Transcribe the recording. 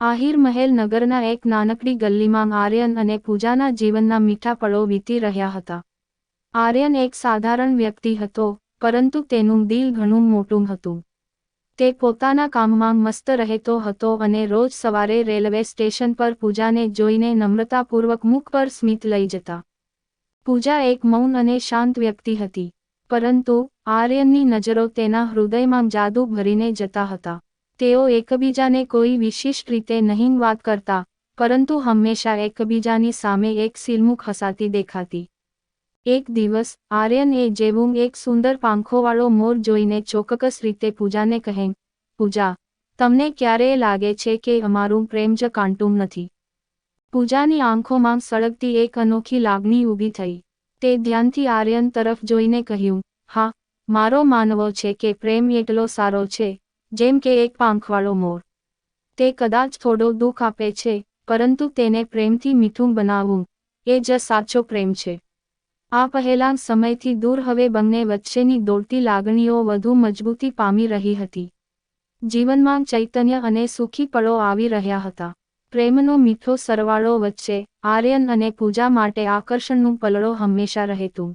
આહિર મહેલ નગરના એક નાનકડી ગલ્લીમાં આર્યન અને પૂજાના જીવનના મીઠા પળો વીતી રહ્યા હતા. આર્યન એક સાધારણ વ્યક્તિ હતો, પરંતુ તેનું દિલ ઘણું મોટું હતું. તે પોતાના કામમાં મસ્ત રહેતો હતો અને રોજ સવારે રેલવે સ્ટેશન પર પૂજાને જોઈને નમ્રતાપૂર્વક મુખ પર સ્મિત લઈ જતા. પૂજા એક મૌન અને શાંત વ્યક્તિ હતી, પરંતુ આર્યનની નજરો તેના હૃદયમાં જાદુ ભરીને જતા હતા. તેઓ એકબીજાને કોઈ વિશિષ્ટ રીતે નહીં વાત કરતા, પરંતુ હંમેશા એકબીજાની સામે એક સિલમુખ હસાતી દેખાતી. એક દિવસ, આર્યન એ જેવું એક સુંદર પાંખોવાળો મોર જોઈને ચોક્કસ રીતે પૂજાને કહે, પૂજા, તમને ક્યારેય લાગે છે કે અમારું પ્રેમ જ કાંટુમ નથી પૂજાની આંખોમાં સળગતી એક અનોખી લાગણી ઊભી થઈ. તે ધ્યાનથી આર્યન તરફ જોઈને કહ્યું, હા, મારો માનવો છે કે પ્રેમ એટલો સારો છે જેમ કે એક પાંખવાળો મોર. તે કદાચ થોડો દુઃખ આપે છે, પરંતુ તેને પ્રેમથી મીઠું બનાવવું એ જ સાચો પ્રેમ છે. આ પહેલા સમયથી દૂર હવે બંને વચ્ચેની દોડતી લાગણીઓ વધુ મજબૂતી પામી રહી હતી. જીવનમાં ચૈતન્ય અને સુખી પળો આવી રહ્યા હતા. પ્રેમનો મીઠો સરવાળો વચ્ચે આર્યન અને પૂજા માટે આકર્ષણનું પલળો હંમેશા રહેતું.